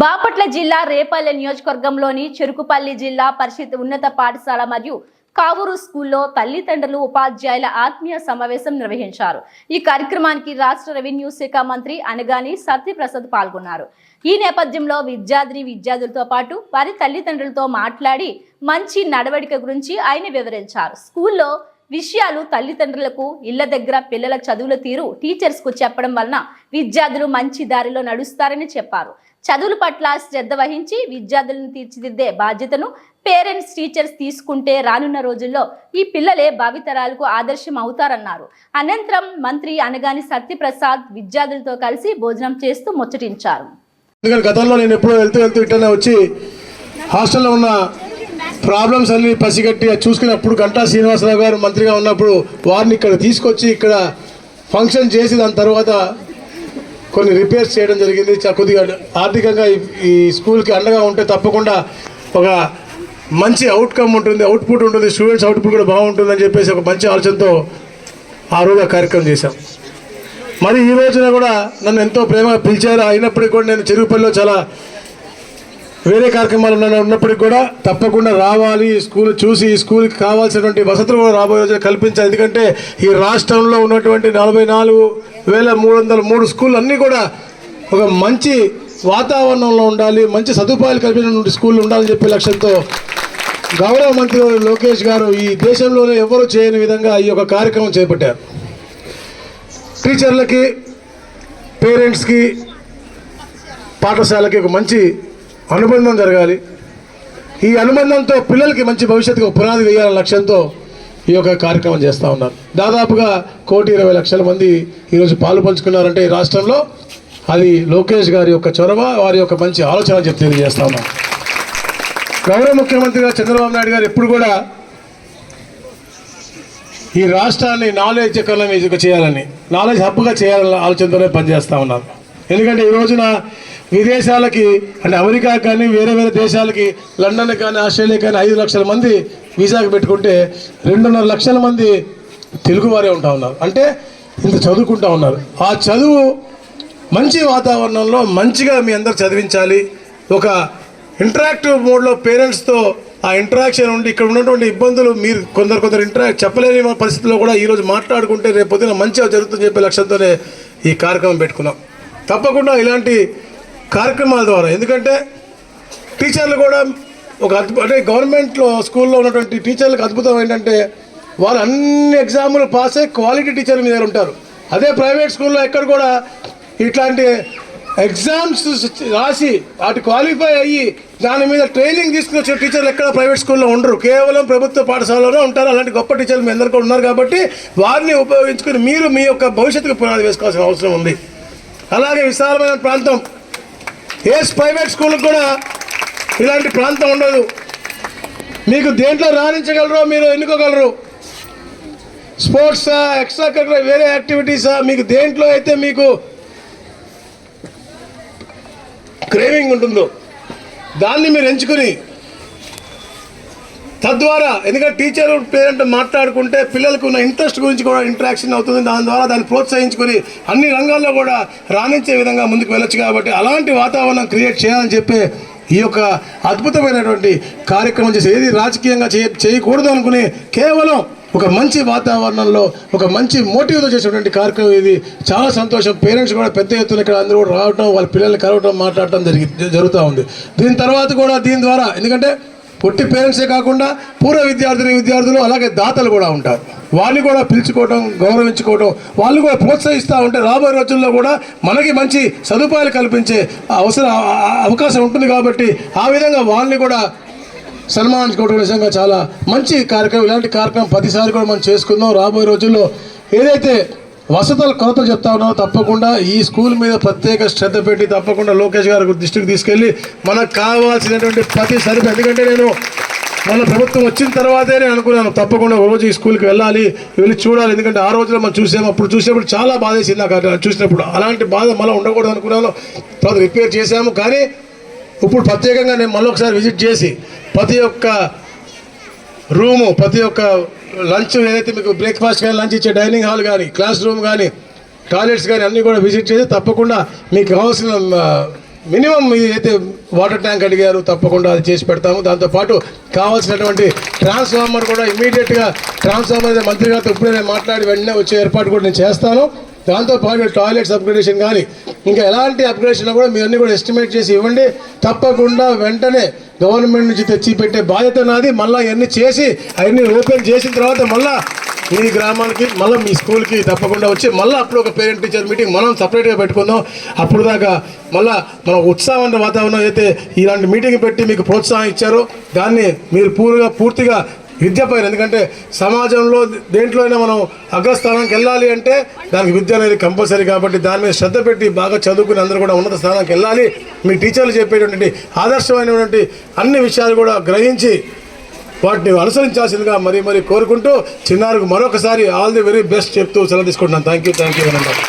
బాపట్ల జిల్లా రేపల్లె నియోజకవర్గంలోని చెరుకుపల్లి జిల్లా పరిషత్ ఉన్నత పాఠశాల మరియు కావూరు స్కూల్లో తల్లిదండ్రులు ఉపాధ్యాయుల ఆత్మీయ సమావేశం నిర్వహించారు. ఈ కార్యక్రమానికి రాష్ట్ర రెవెన్యూ శాఖ మంత్రి అనగాని సత్యప్రసాద్ పాల్గొన్నారు. ఈ నేపథ్యంలో విద్యార్థిని విద్యార్థులతో పాటు వారి తల్లిదండ్రులతో మాట్లాడి మంచి నడవడిక గురించి ఆయన వివరించారు. స్కూల్లో విషయాలు తల్లిదండ్రులకు ఇళ్ళ దగ్గర పిల్లల చదువుల తీరు టీచర్స్కు చెప్పడం వలన విద్యార్థులు మంచి దారిలో నడుస్తారని చెప్పారు. చదువుల పట్ల శ్రద్ధ వహించి విద్యార్థులను తీర్చిదిద్దే బాధ్యతను పేరెంట్స్ టీచర్స్ తీసుకుంటే రానున్న రోజుల్లో ఈ పిల్లలే భావితరాలకు ఆదర్శం అవుతారన్నారు. అనంతరం మంత్రి అనగాని సత్యప్రసాద్ విద్యార్థులతో కలిసి భోజనం చేస్తూ ముచ్చటించారు. గతంలో నేను ఎప్పుడో వెళ్తూ వెళ్తూ ఇట్లనే వచ్చి హాస్టల్లో ఉన్న ప్రాబ్లమ్స్ అన్ని పసిగట్టి చూసుకున్నప్పుడు గంటా శ్రీనివాసరావు గారు మంత్రిగా ఉన్నప్పుడు వారిని ఇక్కడ తీసుకొచ్చి ఇక్కడ ఫంక్షన్ చేసి దాని తర్వాత కొన్ని రిపేర్స్ చేయడం జరిగింది. కొద్దిగా ఆర్థికంగా ఈ- స్కూల్కి అండగా ఉంటే తప్పకుండా ఒక మంచి అవుట్కమ్ ఉంటుంది అవుట్పుట్ ఉంటుంది స్టూడెంట్స్ అవుట్పుట్ కూడా బాగుంటుందని చెప్పేసి ఒక మంచి ఆలోచనతో ఆ రోజు ఆ కార్యక్రమం చేశాం. మరి ఈ రోజున కూడా నన్ను ఎంతో ప్రేమగా పిలిచారు. అయినప్పటికీ కూడా నేను చెరుకుపల్లిలో చాలా వేరే కార్యక్రమాలు ఉన్నప్పటికీ కూడా తప్పకుండా రావాలి. ఈ స్కూల్ చూసి ఈ స్కూల్కి కావాల్సినటువంటి వసతులు కూడా రాబోయే రోజున కల్పించాలి. ఎందుకంటే ఈ రాష్ట్రంలో ఉన్నటువంటి నలభై నాలుగు వేల మూడు వందల మూడు స్కూళ్ళు అన్నీ కూడా ఒక మంచి వాతావరణంలో ఉండాలి. మంచి సదుపాయాలు కల్పించినటువంటి స్కూళ్ళు ఉండాలని చెప్పే లక్ష్యంతో గౌరవ మంత్రి లోకేష్ గారు ఈ దేశంలోనే ఎవరు చేయని విధంగా ఈ యొక్క కార్యక్రమం చేపట్టారు. టీచర్లకి పేరెంట్స్కి పాఠశాలకి ఒక మంచి అనుబంధం జరగాలి. ఈ అనుబంధంతో పిల్లలకి మంచి భవిష్యత్తుకు పునాది వేయాలనే లక్ష్యంతో ఈ యొక్క కార్యక్రమం చేస్తూ ఉన్నారు. దాదాపుగా కోటి ఇరవై లక్షల మంది ఈరోజు పాలు పంచుకున్నారంటే ఈ రాష్ట్రంలో అది లోకేష్ గారి యొక్క చొరవ వారి యొక్క మంచి ఆలోచన అని చెప్పి తెలియజేస్తా ఉన్నాం. గౌరవ ముఖ్యమంత్రిగా చంద్రబాబు నాయుడు గారు ఎప్పుడు కూడా ఈ రాష్ట్రాన్ని నాలెడ్జ్ ఎకానమీ చేయాలని నాలెడ్జ్ హబ్గా చేయాలన్న ఆలోచనతోనే పనిచేస్తూ ఉన్నారు. ఎందుకంటే ఈ రోజున విదేశాలకి అంటే అమెరికా కానీ వేరే వేరే దేశాలకి లండన్ కానీ ఆస్ట్రేలియా కానీ ఐదు లక్షల మంది వీసాకి పెట్టుకుంటే రెండున్నర లక్షల మంది తెలుగువారే ఉంటా ఉన్నారు. అంటే ఇంత చదువుకుంటా ఉన్నారు. ఆ చదువు మంచి వాతావరణంలో మంచిగా మీ అందరు చదివించాలి. ఒక ఇంటరాక్టివ్ మోడ్లో పేరెంట్స్తో ఆ ఇంటరాక్షన్ ఉండి ఇక్కడ ఉన్నటువంటి ఇబ్బందులు మీరు కొందరు కొందరు ఇంటరాక్ట్ చెప్పలేని పరిస్థితుల్లో కూడా ఈరోజు మాట్లాడుకుంటే రేపు పొద్దున మంచిగా జరుగుతుందని చెప్పే లక్ష్యంతోనే ఈ కార్యక్రమం పెట్టుకున్నాం. తప్పకుండా ఇలాంటి కార్యక్రమాల ద్వారా. ఎందుకంటే టీచర్లు కూడా ఒక అద్భుత అంటే గవర్నమెంట్లో స్కూల్లో ఉన్నటువంటి టీచర్లకు అద్భుతం ఏంటంటే వాళ్ళు అన్ని ఎగ్జాములు పాస్ అయ్యి క్వాలిటీ టీచర్ మీద ఉంటారు. అదే ప్రైవేట్ స్కూల్లో ఎక్కడ కూడా ఇట్లాంటి ఎగ్జామ్స్ రాసి వాటి క్వాలిఫై అయ్యి దాని మీద ట్రైనింగ్ తీసుకుని వచ్చిన టీచర్లు ఎక్కడ ప్రైవేట్ స్కూల్లో ఉండరు. కేవలం ప్రభుత్వ పాఠశాలలో ఉంటారు. అలాంటి గొప్ప టీచర్లు మీ అందరు కూడా ఉన్నారు కాబట్టి వారిని ఉపయోగించుకుని మీరు మీ యొక్క భవిష్యత్తుకు పునాది వేసుకోవాల్సిన అవసరం ఉంది. అలాగే విశాలమైన ప్రాంతం. ఏ ప్రైవేట్ స్కూల్కి కూడా ఇలాంటి ప్రాంతం ఉండదు. మీకు దేంట్లో రాణించగలరో మీరు ఎన్నుకోగలరు? స్పోర్ట్సా ఎక్స్ట్రా కరికులర్ వేరే యాక్టివిటీసా? మీకు దేంట్లో అయితే మీకు క్రేవింగ్ ఉంటుందో? దాన్ని మీరు ఎంచుకుని తద్వారా ఎందుకంటే టీచర్ పేరెంట్ మాట్లాడుకుంటే పిల్లలకు ఉన్న ఇంట్రెస్ట్ గురించి కూడా ఇంటరాక్షన్ అవుతుంది. దాని ద్వారా దాన్ని ప్రోత్సహించుకొని అన్ని రంగాల్లో కూడా రాణించే విధంగా ముందుకు వెళ్ళొచ్చు కాబట్టి అలాంటి వాతావరణం క్రియేట్ చేయాలని చెప్పే ఈ యొక్క అద్భుతమైనటువంటి కార్యక్రమం చేసి ఏది రాజకీయంగా చేయ చేయకూడదు అనుకుని కేవలం ఒక మంచి వాతావరణంలో ఒక మంచి మోటివ్తో చేసేటువంటి కార్యక్రమం ఇది. చాలా సంతోషం. పేరెంట్స్ కూడా పెద్ద ఎత్తున ఇక్కడ అందరూ కూడా రావటం వాళ్ళ పిల్లల్ని కలవటం మాట్లాడటం జరిగి జరుగుతూ ఉంది. దీని తర్వాత కూడా దీని ద్వారా ఎందుకంటే పొట్టి పేరెంట్సే కాకుండా పూర్వ విద్యార్థిని విద్యార్థులు అలాగే దాతలు కూడా ఉంటారు. వాళ్ళని కూడా పిలుచుకోవడం గౌరవించుకోవడం వాళ్ళు కూడా ప్రోత్సహిస్తూ ఉంటే రాబోయే రోజుల్లో కూడా మనకి మంచి సదుపాయాలు కల్పించే అవసరం అవకాశం ఉంటుంది కాబట్టి ఆ విధంగా వాళ్ళని కూడా సన్మానించుకోవడం నిజంగా చాలా మంచి కార్యక్రమం. ఇలాంటి కార్యక్రమం ప్రతిసారి కూడా మనం చేసుకుందాం. రాబోయే రోజుల్లో ఏదైతే వసతుల కొరత చెప్తా ఉన్నామో తప్పకుండా ఈ స్కూల్ మీద ప్రత్యేక శ్రద్ధ పెట్టి తప్పకుండా లోకేష్ గారి దృష్టికి తీసుకెళ్ళి మనకు కావాల్సినటువంటి ప్రతి సరిపో ఎందుకంటే నేను మన ప్రభుత్వం వచ్చిన తర్వాతే నేను అనుకున్నాను తప్పకుండా ఒక రోజు ఈ స్కూల్కి వెళ్ళాలి వెళ్ళి చూడాలి ఎందుకంటే ఆ రోజులో మనం చూసాము అప్పుడు చూసినప్పుడు చాలా బాధేసింది నాకు చూసినప్పుడు. అలాంటి బాధ మళ్ళీ ఉండకూడదు అనుకున్నాను తర్వాత రిపేర్ చేశాము కానీ ఇప్పుడు ప్రత్యేకంగా నేను మళ్ళీ ఒకసారి విజిట్ చేసి ప్రతి ఒక్క రూము ప్రతి ఒక్క లంచ్ ఏదైతే మీకు బ్రేక్ఫాస్ట్ కానీ లంచ్ ఇచ్చే డైనింగ్ హాల్ కానీ క్లాస్ రూమ్ కానీ టాయిలెట్స్ కానీ అన్నీ కూడా విజిట్ చేసి తప్పకుండా మీకు కావాల్సిన మినిమం ఏదైతే వాటర్ ట్యాంక్ అడిగారు తప్పకుండా అది చేసి పెడతాము. దాంతోపాటు కావాల్సినటువంటి ట్రాన్స్ఫార్మర్ కూడా ఇమీడియట్గా ట్రాన్స్ఫార్మర్ అయితే మంత్రి గారితో ఇప్పుడే నేను మాట్లాడి వెంటనే వచ్చే ఏర్పాటు కూడా నేను చేస్తాను. దాంతోపాటు టాయిలెట్స్ అప్గ్రేడేషన్ కానీ ఇంకా ఎలాంటి అప్గ్రేడేషన్ కూడా మీరు అన్ని కూడా ఎస్టిమేట్ చేసి ఇవ్వండి. తప్పకుండా వెంటనే గవర్నమెంట్ నుంచి తెచ్చి పెట్టే బాధ్యత నాది. మళ్ళీ ఇవన్నీ చేసి అవన్నీ ఓపెన్ చేసిన తర్వాత మళ్ళీ మీ గ్రామానికి మళ్ళీ మీ స్కూల్కి తప్పకుండా వచ్చి మళ్ళీ అప్పుడు ఒక పేరెంట్ టీచర్ మీటింగ్ మనం సపరేట్గా పెట్టుకుందాం. అప్పుడు దాకా మళ్ళీ మన ఉత్సాహమైన వాతావరణం అయితే ఇలాంటి మీటింగ్ పెట్టి మీకు ప్రోత్సాహం ఇచ్చారో దాన్ని మీరు పూర్తిగా పూర్తిగా విద్య పైన. ఎందుకంటే సమాజంలో దేంట్లో అయినా మనం అగ్రస్థానానికి వెళ్ళాలి అంటే దానికి విద్య అనేది కంపల్సరీ కాబట్టి దాని మీద శ్రద్ధ పెట్టి బాగా చదువుకుని అందరూ కూడా ఉన్నత స్థానానికి వెళ్ళాలి. మీ టీచర్లు చెప్పేటువంటి ఆదర్శమైనటువంటి అన్ని విషయాలు కూడా గ్రహించి వాటిని అనుసరించాల్సిందిగా మరీ మరీ కోరుకుంటూ చిన్నారికి మరొకసారి ఆల్ ది వెరీ బెస్ట్ చెప్తూ సెలవు తీసుకుంటున్నాను. Thank you thank you